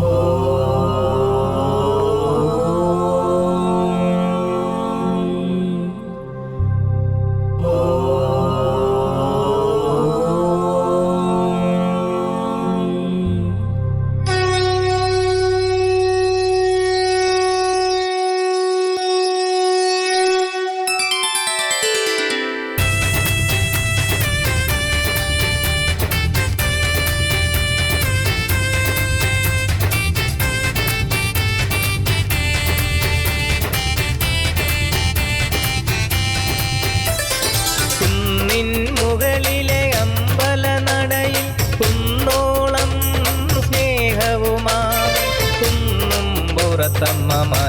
കുന്നിൻ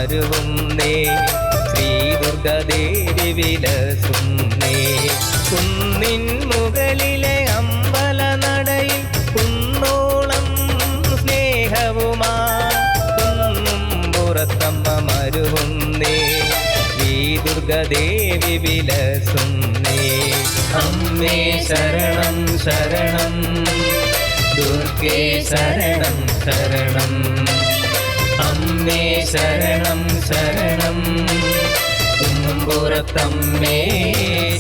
മരുവുന്നേ ശ്രീ ദുർഗദേവി വിലസുന്നേ. കുന്നിൻ മുകളിലെ അമ്പലനടയിൽ കുന്നോളം സ്നേഹവുമാ. കുന്നും പുറത്തമ്മ മരുവുന്നേ ശ്രീ ദുർഗദേവി വിലസുന്നേ. അമ്മേ ശരണം ശരണം. ദുർഗേ ശരണം ശരണം. അമ്മേ ശരണം ശരണം. പുറത്തമ്മേ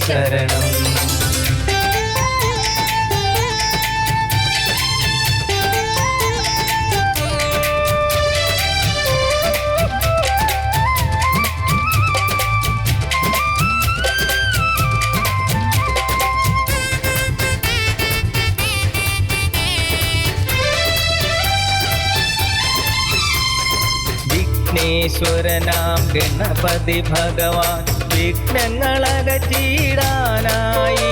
ശരണം. വിഘ്നേശ്വരനാം ഗണപതി ഭഗവാൻ വിഘ്നങ്ങളകറ്റിയിടാനായി.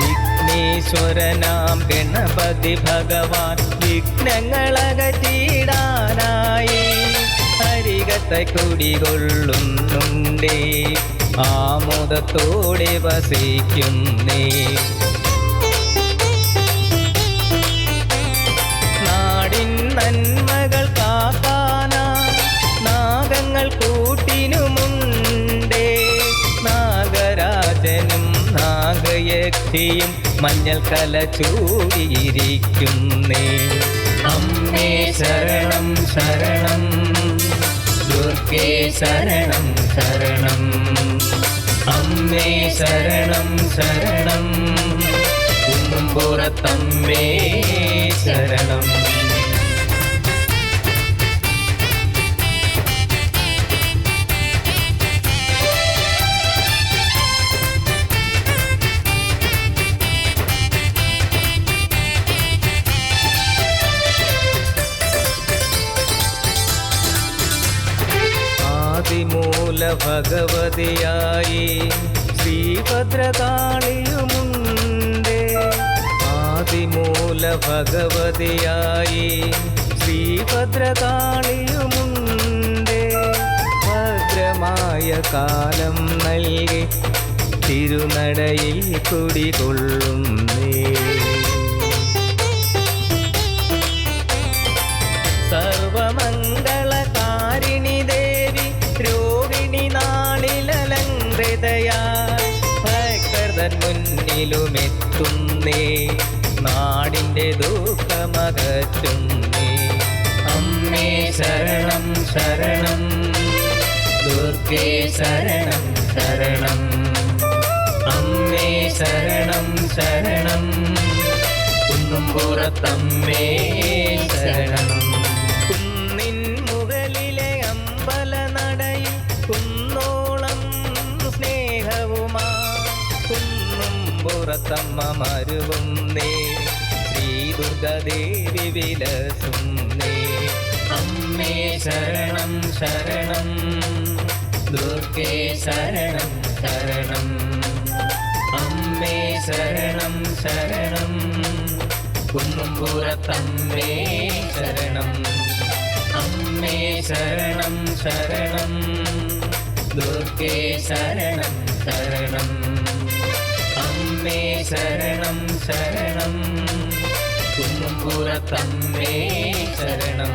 വിഘ്നേശ്വരനാം ഗണപതി ഭഗവാൻ വിഘ്നങ്ങളകറ്റിയിടാനായി. ഹരികത്തെ കുടികൊള്ളുന്നുണ്ടേ ആമോദത്തോടെ വസിക്കുന്നേ. നാഗയക്ഷിയും മഞ്ഞൾ കല ചൂടിയിരിക്കുന്നേ. അമ്മേ ശരണം ശരണം. ദുർഗേ ശരണം ശരണം. അമ്മേ ശരണം ശരണം. കുന്നുംപുറത്തമ്മേ ശരണം. ഭഗവതിയായി ശ്രീഭദ്രകാളിയുമുണ്ടേ ആദിമൂല ഭഗവതിയായി ശ്രീഭദ്രകാളിയുമുണ്ടേ ഭദ്രമായ കാലം നൽകി തിരുനടയിൽ കുടികൊള്ളുന്നേ മുന്നിലുമെത്തുന്നേ. നാടിന്റെ ദുഃഖമകറ്റുന്നേ. അമ്മേ ശരണം ശരണം. ദുർഗേ ശരണം ശരണം. അമ്മേ ശരണം ശരണം. കുന്നുംപുറത്തമ്മേ ശരണം. പുറത്തമ്മ മരുവുന്നേ ശ്രീ ദുർഗദേവി വിലസുന്നേ. അമ്മേ ശരണം ശരണം. ദുർഗേ ശരണം ശരണം. അമ്മേ ശരണം ശരണം. കുന്നുംപുറത്തമ്മേ ശരണം. അമ്മേ ശരണം ശരണം. ദുർഗേ ശരണം ശരണം. അമ്മേ ശരണം ശരണം കുന്നുംപുറത്തമ്മേ ശരണം